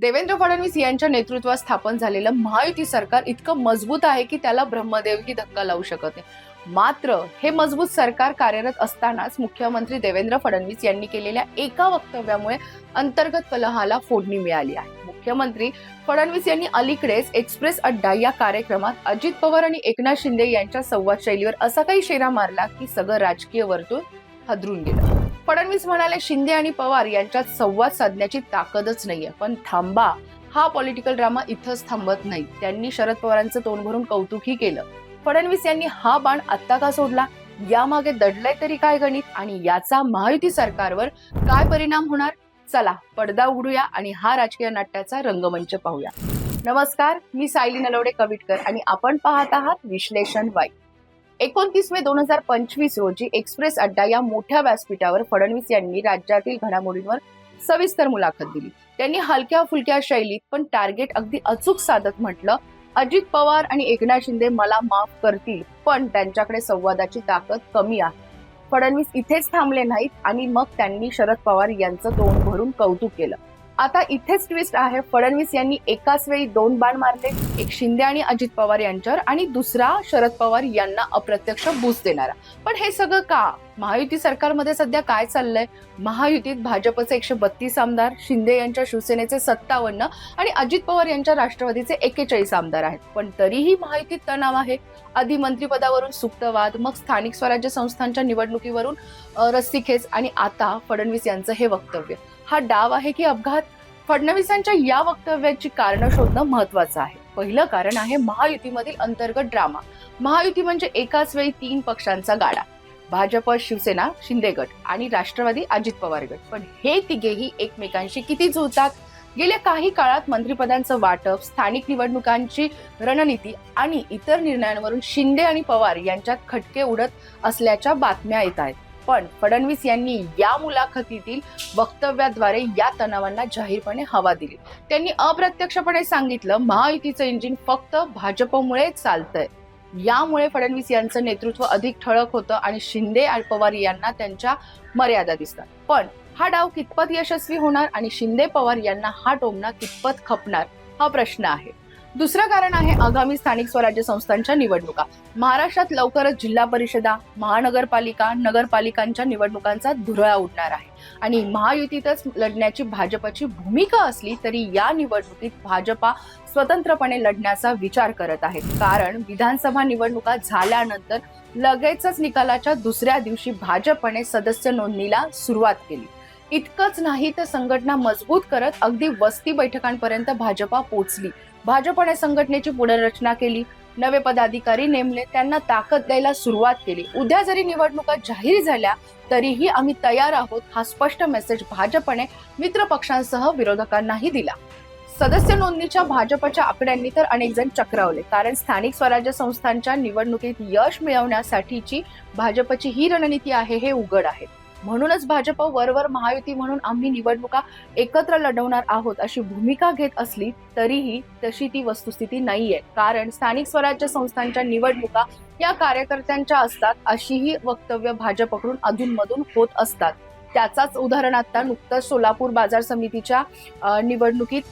देवेंद्र फडणवीस यांच्या नेतृत्वात स्थापन झालेलं महायुती सरकार इतकं मजबूत आहे की त्याला ब्रह्मदेवही धक्का लावू शकत नाही. मात्र हे मजबूत सरकार कार्यरत असतानाच मुख्यमंत्री देवेंद्र फडणवीस यांनी केलेल्या एका वक्तव्यामुळे अंतर्गत कलहाला फोडणी मिळाली आहे. मुख्यमंत्री फडणवीस यांनी अलीकडेच एक्सप्रेस अड्डा या कार्यक्रमात अजित पवार आणि एकनाथ शिंदे यांच्या संवाद शैलीवर असा काही शेरा मारला की सगळं राजकीय वर्तुळ हदरून गेलं. फडणवीस म्हणाले शिंदे आणि पवार यांच्यात संवाद साधण्याची ताकदच नाहीये. पण थांबा. हा पॉलिटिकल ड्रामा इथंच थांबत नाही. त्यांनी शरद पवारांचं तोंड भरून कौतुकही केलं. फडणवीस यांनी हा बाण आत्ता का सोडला? यामागे दडलंय तरी काय गणित? आणि याचा महायुती सरकारवर काय परिणाम होणार? चला पडदा उघडूया आणि हा राजकीय नाट्याचा रंगमंच पाहूया. नमस्कार मी सायली नलवडे कविटकर आणि आपण पाहत आहात विश्लेषण वाई एकोणतीस मे दोन हजार पंचवीस रोजी एक्सप्रेस अड्डा या मोठ्या व्यासपीठावर फडणवीस यांनी राज्यातील घडामोडींवर सविस्तर मुलाखत दिली. त्यांनी हलक्या फुलक्या शैलीत पण टार्गेट अगदी अचूक साधत म्हटलं अजित पवार आणि एकनाथ शिंदे मला माफ करतील पण त्यांच्याकडे संवादाची ताकद कमी आहे. फडणवीस इथेच थांबले नाहीत आणि मग त्यांनी शरद पवार यांचं तोंड भरून कौतुक केलं. आता इथेच ट्विस्ट आहे. फडणवीस यांनी एकाच वेळी दोन बाण मारले. एक शिंदे आणि अजित पवार यांच्यावर आणि दुसरा शरद पवार यांना अप्रत्यक्ष बूस देणारा. पण हे सगळं का? महायुती सरकारमध्ये सध्या काय चाललंय? महायुतीत भाजपचे एकशे बत्तीस आमदार शिंदे यांच्या शिवसेनेचे सत्तावन्न आणि अजित पवार यांच्या राष्ट्रवादीचे एकेचाळीस आमदार आहेत. पण तरीही महायुतीत तणाव आहे. आधी मंत्रिपदावरून सुप्तवाद मग स्थानिक स्वराज्य संस्थांच्या निवडणुकीवरून रस्सीखेच आणि आता फडणवीस यांचं हे वक्तव्य. हा डाव आहे की अपघात? फडणवीसांच्या या वक्तव्याची कारणं शोधणं महत्वाचं आहे. पहिलं कारण आहे महायुतीमधील अंतर्गत ड्रामा. महायुती म्हणजे एकाच वेळी तीन पक्षांचा गाडा. भाजप शिवसेना शिंदे गट आणि राष्ट्रवादी अजित पवार गट. पण हे तिघेही एकमेकांशी किती जुळतात? गेल्या काही काळात मंत्रिपदांचं वाटप स्थानिक निवडणुकांची रणनीती आणि इतर निर्णयांवरून शिंदे आणि पवार यांच्यात खटके उडत असल्याच्या बातम्या येत आहेत. पण फडणवीस यांनी या मुलाखतीतील वक्तव्याद्वारे या तणावांना जाहीरपणे हवा दिली. त्यांनी अप्रत्यक्षपणे सांगितलं महायुतीचं इंजिन फक्त भाजपमुळे चालतंय. यामुळे फडणवीस यांचं नेतृत्व अधिक ठळक होतं आणि शिंदे आणि पवार यांना त्यांच्या मर्यादा दिसतात. पण हा डाव कितपत यशस्वी होणार आणि शिंदे पवार यांना हा टोमना कितपत खपणार हा प्रश्न आहे. दुसरं कारण आहे आगामी स्थानिक स्वराज्य संस्थांच्या निवडणुका. महाराष्ट्रात लवकरच जिल्हा परिषदा महानगरपालिका नगरपालिकांच्या निवडणुकांचा धुरळा उडणार आहे. आणि महायुतीतच लढण्याची भाजपची भूमिका असली तरी या निवडणुकीत भाजपा स्वतंत्रपणे लढण्याचा विचार करत आहे कारण विधानसभा निवडणुका झाल्यानंतर लगेचच निकालाच्या दुसऱ्या दिवशी भाजपने सदस्य नोंदणीला सुरुवात केली. इतकंच नाही तर संघटना मजबूत करत अगदी वस्ती बैठकांपर्यंत भाजपा पोचली भाजपने संघटनेची पुनर्रचना केली. नवे पदाधिकारी नेमले त्यांना ताकद द्यायला सुरुवात केली. उद्या जरी निवडणुका जाहीर झाल्या तरीही आम्ही तयार आहोत हा स्पष्ट मेसेज भाजपने मित्र पक्षांसह विरोधकांनाही दिला. सदस्य नोंदणीच्या भाजपच्या आकड्यांनी तर अनेक जण चक्रावले कारण स्थानिक स्वराज्य संस्थांच्या निवडणुकीत यश मिळवण्यासाठीची भाजपची ही रणनीती आहे हे उघड आहे. म्हणूनच भाजप वरवर महायुती म्हणून आम्ही निवडणुका एकत्र लढवणार आहोत अशी भूमिका घेत असली तरीही तशी ती वस्तुस्थिती नाहीये. कारण स्थानिक स्वराज्य संस्थांच्या निवडणुका या कार्यकर्त्यांच्या असतात अशीही वक्तव्य भाजपकडून अधूनमधून होत असतात. त्याचाच उदाहरण आता नुकतंच सोलापूर बाजार समितीच्या निवडणुकीत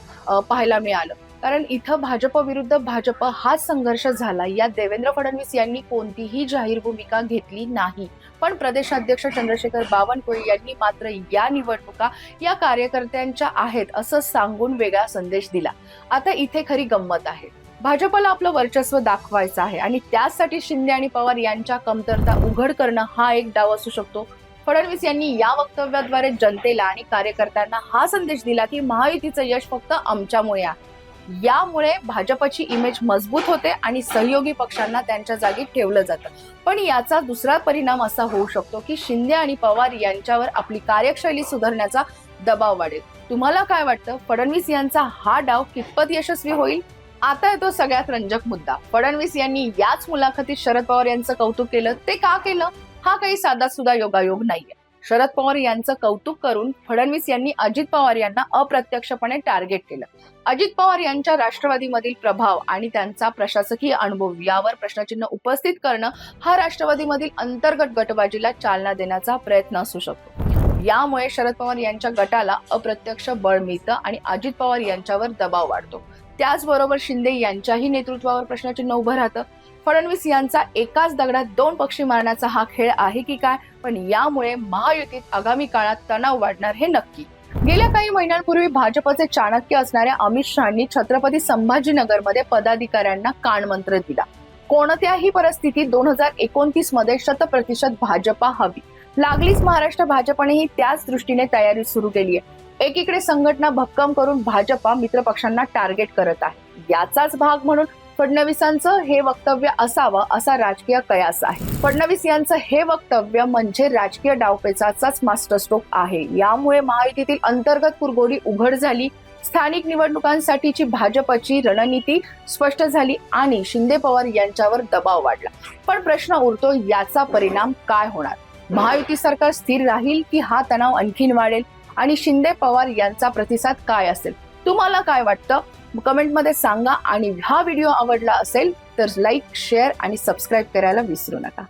पाहायला मिळालं. कारण इथं भाजप विरुद्ध भाजप हाच संघर्ष झाला. यात देवेंद्र फडणवीस यांनी कोणतीही जाहीर भूमिका घेतली नाही. पण प्रदेशाध्यक्ष चंद्रशेखर बावनकुळे यांनी मात्र या निवडणुका या कार्यकर्त्यांच्या आहेत असं सांगून वेगळा संदेश दिला. आता इथे खरी गंमत आहे. भाजपला आपलं वर्चस्व दाखवायचं आहे आणि त्यासाठी शिंदे आणि पवार यांच्या कमतरता उघड करणं हा एक डाव असू शकतो. फडणवीस यांनी या वक्तव्याद्वारे जनतेला आणि कार्यकर्त्यांना हा संदेश दिला की महायुतीचं यश फक्त आमच्यामुळे आहे. यामुळे भाजपची इमेज मजबूत होते आणि सहयोगी पक्षांना त्यांच्या जागी ठेवलं जातं. पण याचा दुसरा परिणाम असा होऊ शकतो की शिंदे आणि पवार यांच्यावर आपली कार्यशैली सुधारण्याचा दबाव वाढेल. तुम्हाला काय वाटतं? फडणवीस यांचा हा डाव कितपत यशस्वी होईल? आता येतो सगळ्यात रंजक मुद्दा. फडणवीस यांनी याच मुलाखतीत शरद पवार यांचं कौतुक केलं. ते का केलं? हा काही साधा सुद्धा योगायोग नाहीये. शरद पवार यांचं कौतुक करून फडणवीस यांनी अजित पवार यांना अप्रत्यक्षपणे टार्गेट केलं. अजित पवार यांच्या राष्ट्रवादीमधील प्रभाव आणि त्यांचा प्रशासकीय अनुभव यावर प्रश्नचिन्ह उपस्थित करणं हा राष्ट्रवादीमधील अंतर्गत गटबाजीला चालना देण्याचा प्रयत्न असू शकतो. यामुळे शरद पवार यांच्या गटाला अप्रत्यक्ष बळ मिळतं आणि अजित पवार यांच्यावर दबाव वाढतो. त्याचबरोबर शिंदे यांच्याही नेतृत्वावर प्रश्नचिन्ह उभं राहतं. फडणवीस यांचा एकाच दगडात दोन पक्षी मारण्याचा हा खेळ आहे की काय? पण यामुळे महायुतीत आगामी काळात तणाव वाढणार हे नक्की. गेल्या काही महिन्यांपूर्वी भाजपचे चाणक्य असणाऱ्या अमित शहानी छत्रपती संभाजीनगरमध्ये पदाधिकाऱ्यांना कानमंत्र दिला. कोणत्याही परिस्थितीत दोन हजार एकोणतीसमध्ये शतप्रतिशत भाजपा हवी. लागलीच महाराष्ट्र भाजपनेही त्याच दृष्टीने तयारी सुरू केली आहे एकीकडे संघटना भक्कम करून भाजपा मित्रपक्षांना टार्गेट करत आहे. याचाच भाग म्हणून फडणवीसांचं हे वक्तव्य असावं असा राजकीय कयास आहे. फडणवीस यांचं हे वक्तव्य म्हणजे राजकीय डावपेचाचाच मास्टर स्ट्रोक आहे. यामुळे महायुतीतील अंतर्गत कुरगोडी उघड झाली. स्थानिक निवडणुकांसाठीची भाजपची रणनीती स्पष्ट झाली आणि शिंदे पवार यांच्यावर दबाव वाढला. पण प्रश्न उरतो याचा परिणाम काय होणार? महायुती सरकार स्थिर राहील की हा तणाव आणखीन वाढेल? आणि शिंदे पवार यांचा प्रतिसाद काय असेल? तुम्हाला काय वाटतं? कमेंटमध्ये सांगा आणि हा व्हिडिओ आवडला असेल तर लाईक शेअर आणि सबस्क्राईब करायला विसरू नका.